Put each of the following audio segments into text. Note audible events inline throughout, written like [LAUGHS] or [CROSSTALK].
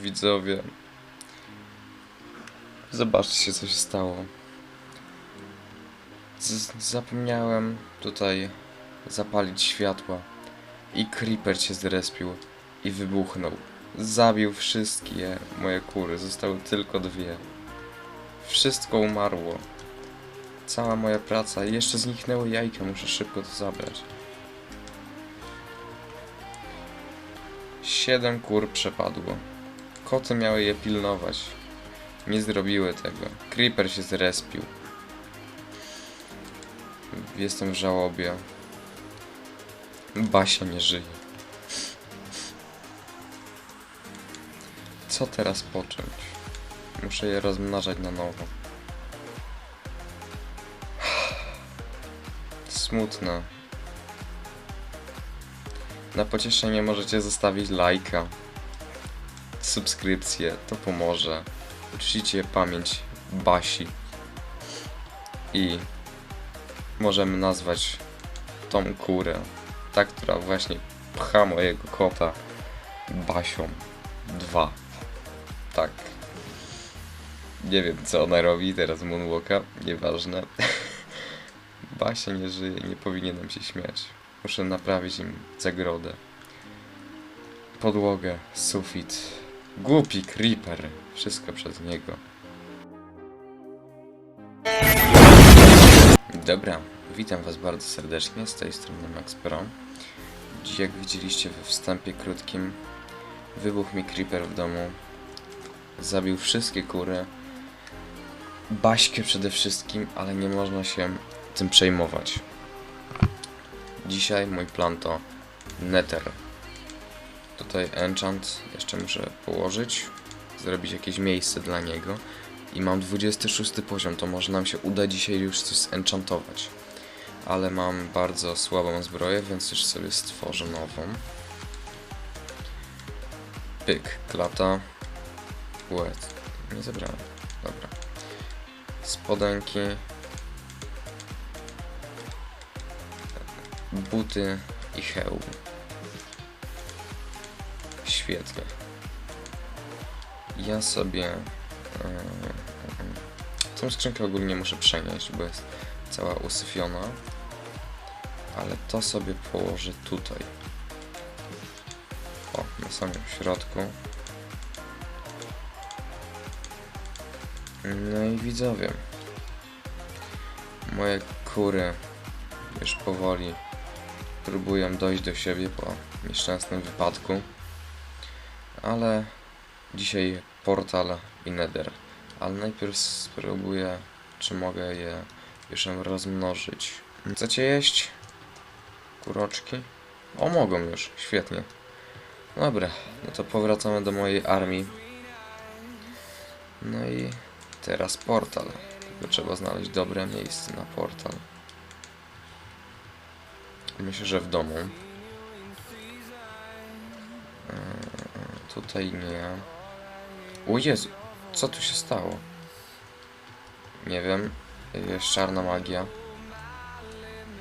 widzowie. Zobaczcie, co się stało. Z zapomniałem tutaj zapalić światła. I creeper się zrespił i wybuchnął. Zabił wszystkie moje kury, zostały tylko dwie. Wszystko umarło. Cała moja praca jeszcze zniknęły jajka, muszę szybko to zabrać. Siedem kur przepadło. Koty miały je pilnować. Nie zrobiły tego. Creeper się zrespił. Jestem w żałobie. Basia nie żyje. Co teraz począć? Muszę je rozmnażać na nowo. Smutne. Na pocieszenie możecie zostawić lajka, subskrypcję, to pomoże. Uczcicie pamięć Basi. I możemy nazwać tą kurę, ta, która właśnie pcha mojego kota, Basią 2. Tak. Nie wiem co ona robi teraz Moonwalka, nieważne. [LAUGHS] Basia nie żyje, nie powinienem się śmiać. Muszę naprawić im zagrodę. Podłogę, sufit. Głupi creeper. Wszystko przez niego. Dobra, witam was bardzo serdecznie, z tej strony Max Pro. Dziś jak widzieliście we wstępie krótkim, wybuchł mi creeper w domu. Zabił wszystkie kury. Baśkę przede wszystkim, ale nie można się tym przejmować. Dzisiaj mój plan to Nether. Tutaj enchant jeszcze muszę położyć, zrobić jakieś miejsce dla niego. I mam 26 poziom, to może nam się uda dzisiaj już coś zenchantować. Ale mam bardzo słabą zbroję, więc już sobie stworzę nową. Pyk, klata. Łet. Nie zebrałem. Dobra. Spodenki. buty i hełm. Świetnie. Ja sobie yy, tą skrzynkę ogólnie muszę przenieść, bo jest cała usyfiona. Ale to sobie położę tutaj. O, na samym środku. No i widzowie. Moje kury już powoli próbują dojść do siebie po nieszczęsnym wypadku. Ale dzisiaj portal i nether. Ale najpierw spróbuję, czy mogę je już rozmnożyć. Chcecie jeść? Kuroczki? O, mogą już, świetnie. Dobra, no to powracamy do mojej armii. No i teraz portal. Tylko trzeba znaleźć dobre miejsce na portal. Myślę, że w domu. Tutaj nie. O Jezu, co tu się stało? Nie wiem. Jest czarna magia.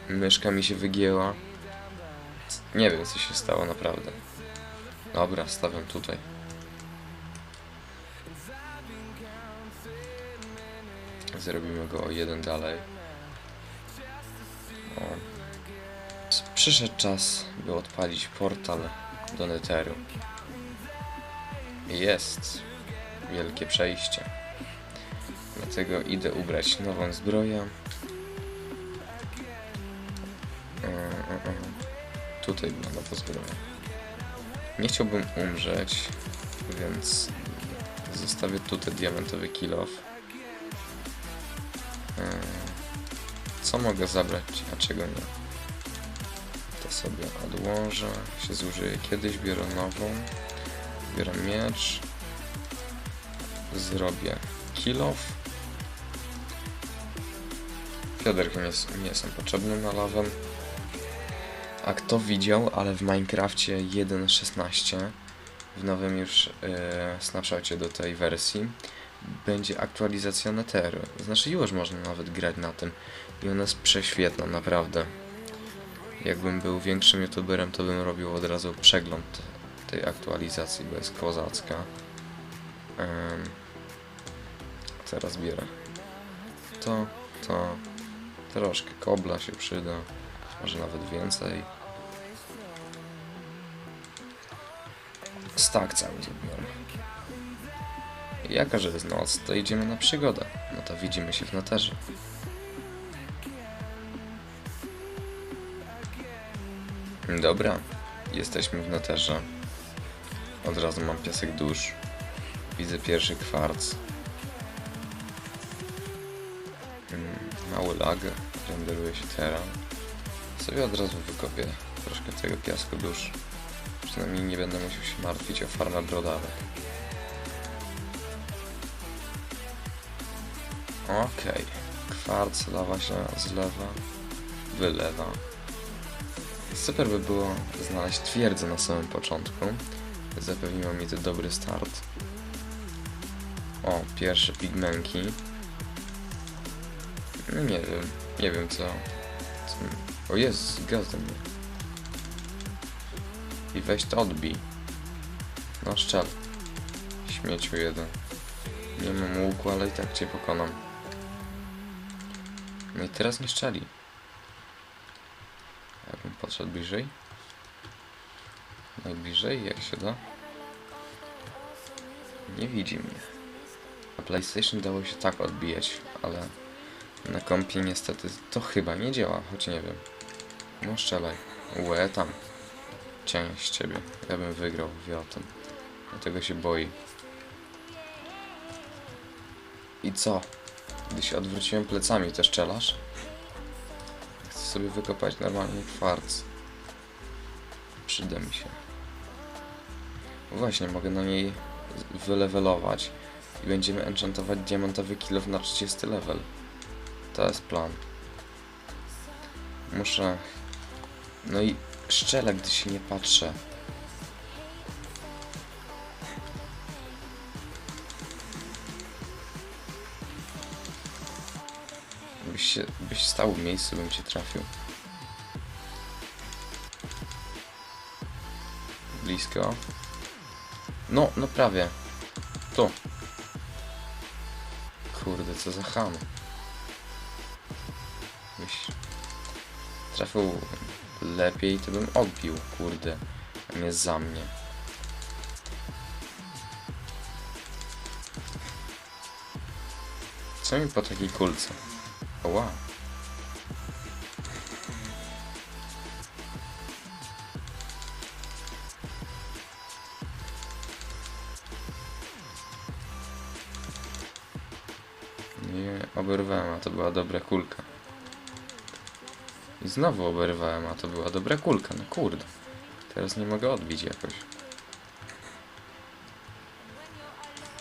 Myszka mi się wygięła. Nie wiem, co się stało naprawdę. Dobra, stawiam tutaj. Zrobimy go o jeden dalej. O. Przyszedł czas, by odpalić portal do Netheru. Jest wielkie przejście. Dlatego idę ubrać nową zbroję. E, e, e. Tutaj była nowa zbroja. Nie chciałbym umrzeć, więc zostawię tutaj diamentowy. E, Co mogę zabrać, a czego nie? To sobie odłożę, się zużyję kiedyś, biorę nową, biorę miecz, zrobię kill off. Fioderki nie, nie są potrzebne na lawę. A kto widział, ale w Minecrafcie 1.16 w nowym już snapshocie do tej wersji będzie aktualizacja Netheru. Znaczy już można nawet grać na tym i ona jest prześwietna, naprawdę. Jakbym był większym youtuberem, to bym robił od razu przegląd tej aktualizacji, bo jest kozacka. Em, teraz bierę to, to, troszkę kobla się przyda, może nawet więcej. Stak cały zabiorę. Jaka, że jest noc, to idziemy na przygodę. No to widzimy się w neterze. Dobra, jesteśmy w neterze. Od razu mam piasek dusz. Widzę pierwszy kwarc. Mm, Mały lag, renderuje się teraz. Sobie od razu wykopię troszkę tego piasku dusz. Przynajmniej nie będę musiał się martwić o farmę brodawek. Okej. Kwarc lawa się zlewa, wylewa. Super by było znaleźć twierdzę na samym początku. Zapewniło mi to dobry start. O, pierwsze pigmenki. No nie wiem, nie wiem co. co... O jest, gwiazda mnie. I weź to odbij. No szczel. Śmieciu jeden. Nie mam łuku, ale i tak cię pokonam. No i teraz nie szczeli. Jakbym podszedł bliżej. Najbliżej, jak się da. Nie widzi mnie. Na PlayStation dało się tak odbijać, ale na kompie niestety to chyba nie działa, choć nie wiem. No strzelaj. Łe tam. Z ciebie. Ja bym wygrał, wie o tym. Dlatego się boi. I co? Gdy się odwróciłem plecami, to szczelasz? Chcę sobie wykopać normalnie kwarc. Przyda mi się. Właśnie, mogę na niej wylewelować i będziemy enchantować diamentowy kilof na 30 level. To jest plan. Muszę... No i szczelę, gdy się nie patrzę. Byś, się, byś stał w miejscu, bym cię trafił. Blisko. No, no prawie. Tu. Kurde, co za ham. Byś trafił lepiej, to bym odbił, kurde. A nie za mnie. Co mi po takiej kulce? Oła. Nie, oberwałem, a to była dobra kulka. I znowu oberwałem, a to była dobra kulka. No kurde. Teraz nie mogę odbić jakoś.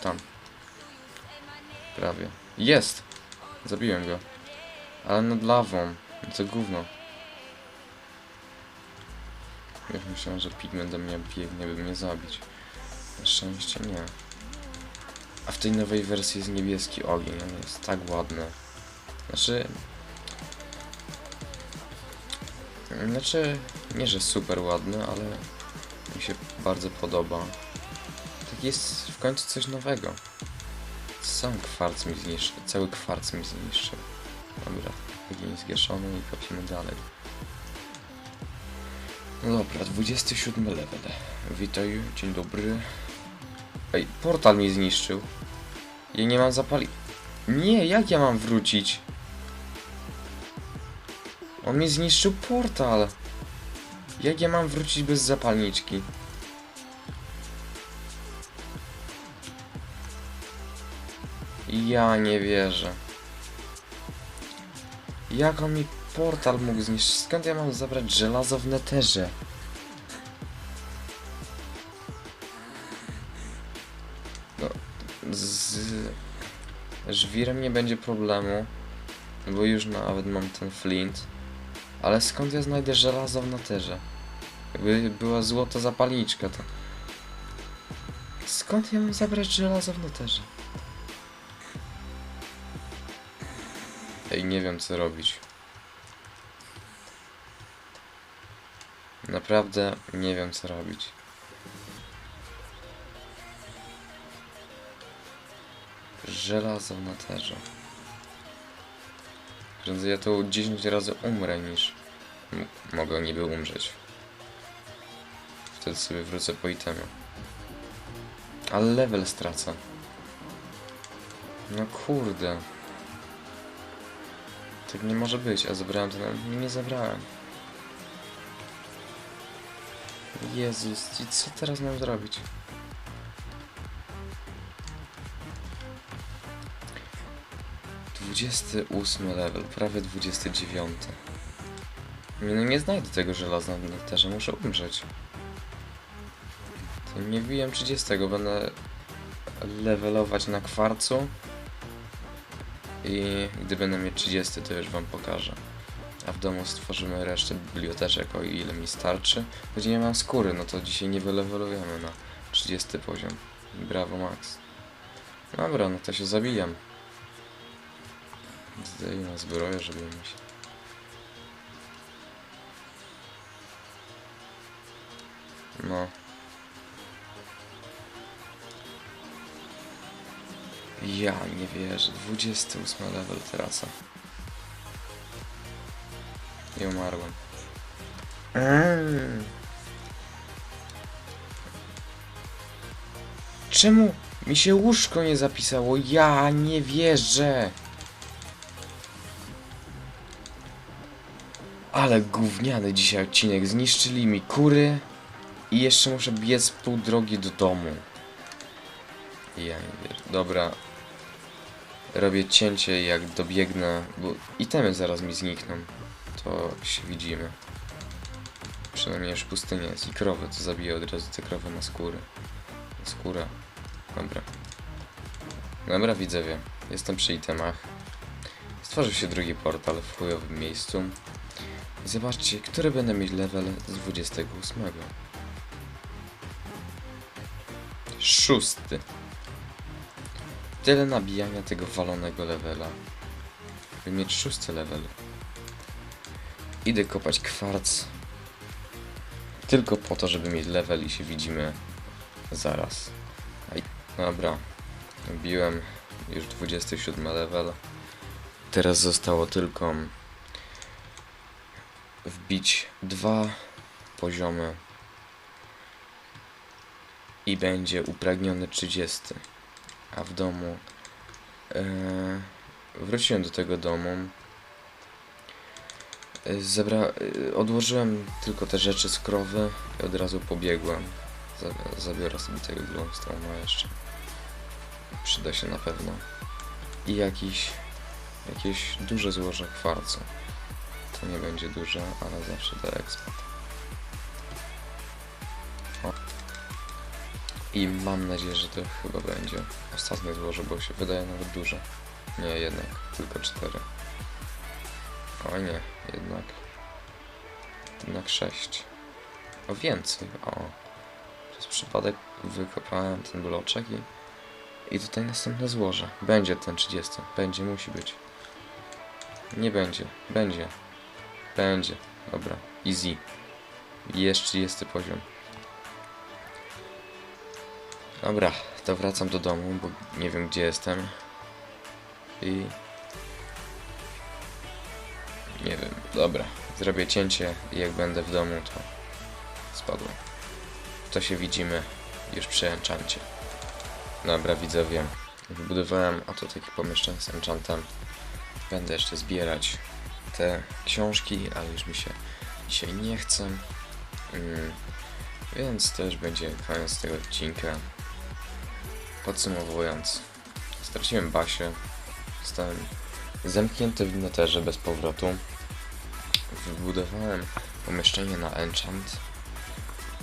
Tam. Prawie. Jest! Zabiłem go. Ale nad lawą. To gówno. Już myślałem, że pigment do mnie biegnie, by mnie zabić. Na szczęście nie. A w tej nowej wersji jest niebieski ogień. On jest tak ładny. Znaczy... Znaczy... Nie, że super ładny, ale... Mi się bardzo podoba. Tak jest w końcu coś nowego. Sam kwarc mi zniszczył. Cały kwarc mi zniszczył. Dobra, ogień zgaszony i kopimy dalej. No dobra, 27 level. Witaj, dzień dobry. Ej, portal mi zniszczył. Ja nie mam zapali... Nie, jak ja mam wrócić? On mi zniszczył portal. Jak ja mam wrócić bez zapalniczki? Ja nie wierzę. Jak on mi portal mógł zniszczyć? Skąd ja mam zabrać żelazo w neterze? Żwirem nie będzie problemu, bo już nawet mam ten flint. Ale skąd ja znajdę żelazo w neterze? Jakby była złota zapalniczka, to... Skąd ja mam zabrać żelazo w neterze? Ej, nie wiem co robić. Naprawdę nie wiem co robić. Żelazo w naterze. Prędzej ja tu 10 razy umrę niż mogę niby umrzeć. Wtedy sobie wrócę po itemy. Ale level stracę. No kurde. Tak nie może być, a zabrałem ten... Nie zabrałem. Jezus, i co teraz mam zrobić? Dwudziesty ósmy level, prawie dwudziesty dziewiąty. Nie, no nie znajdę tego żelaza na terze, muszę umrzeć. To nie wbiłem 30, będę levelować na kwarcu. I gdy będę mieć 30, to już wam pokażę. A w domu stworzymy resztę biblioteczek, o ile mi starczy. Choć nie mam skóry, no to dzisiaj nie wylewelujemy na 30 poziom. Brawo, Max. Dobra, no to się zabijam. Zdejmę zbroję, żeby mi się... No. Ja nie wierzę. 28 level. I umarłem. Mm. Czemu mi się łóżko nie zapisało? Ja nie wierzę. Ale gówniany dzisiaj odcinek. Zniszczyli mi kury i jeszcze muszę biec pół drogi do domu. Ja nie wierzę. Dobra. Robię cięcie jak dobiegnę, bo itemy zaraz mi znikną. To się widzimy. Przynajmniej już pustynia jest i krowy, to zabiję od razu te krowy na skóry. Na skórę. Dobra. Dobra widzowie, jestem przy itemach. Stworzył się drugi portal w chujowym miejscu. Zobaczcie, który będę mieć level z 28. Szósty. Tyle nabijania tego walonego levela. By mieć szósty level. Idę kopać kwarc. Tylko po to, żeby mieć level i się widzimy zaraz. Dobra. Biłem już 27 level. Teraz zostało tylko wbić dwa poziomy i będzie upragniony 30. A w domu e, wróciłem do tego domu. E, Zebra, e, odłożyłem tylko te rzeczy z krowy i od razu pobiegłem. Zabi- Zabiorę sobie tego glowstone'a jeszcze. Przyda się na pewno. I jakiś, jakieś duże złoże kwarcu. To nie będzie duże, ale zawsze da expat. O. I mam nadzieję, że to chyba będzie ostatnie złoże, bo się wydaje nawet duże. Nie, jednak, tylko cztery. O nie, jednak. Jednak sześć. O więcej, o. Przez przypadek wykopałem ten bloczek i... I tutaj następne złoże. Będzie ten 30. Będzie, musi być. Nie będzie. Będzie. Będzie. Dobra. Easy. Jest 30 poziom. Dobra, to wracam do domu, bo nie wiem gdzie jestem. I... Nie wiem, dobra. Zrobię cięcie i jak będę w domu, to spadłem. To się widzimy już przy enchancie. Dobra, widzowie. Wybudowałem oto takie pomieszczenie z enchantem. Będę jeszcze zbierać te książki, ale już mi się dzisiaj nie chce. Mm, więc już będzie koniec tego odcinka. Podsumowując, straciłem Basię. Zostałem zamknięty w neterze bez powrotu. Wybudowałem pomieszczenie na enchant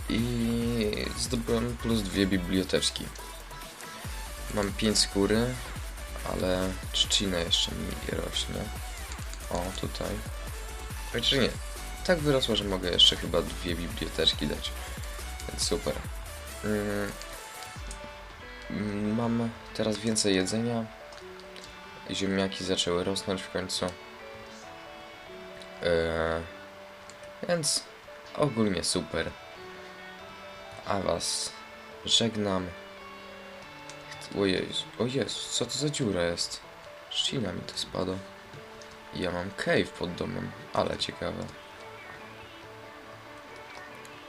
i zdobyłem plus dwie biblioteczki. Mam 5 skóry, ale trzcina jeszcze mi rośnie. O, tutaj. Chociaż nie. Tak wyrosło, że mogę jeszcze chyba dwie biblioteczki dać. Więc super. Mm. Mm, Mam teraz więcej jedzenia. Ziemniaki zaczęły rosnąć w końcu. Eee, więc ogólnie super. A was żegnam. O Jezu, o Jezu, co to za dziura jest? Ścina mi to spada. Ja mam cave pod domem, ale ciekawe.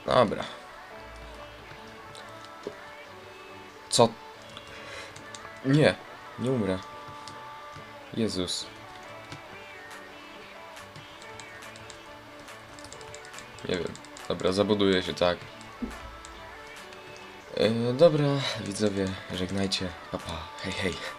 Dobra. Co? Nie, nie umrę. Jezus. Nie wiem. Dobra, zabuduję się tak. E, dobra, widzowie, żegnajcie. Papa, hej, hej.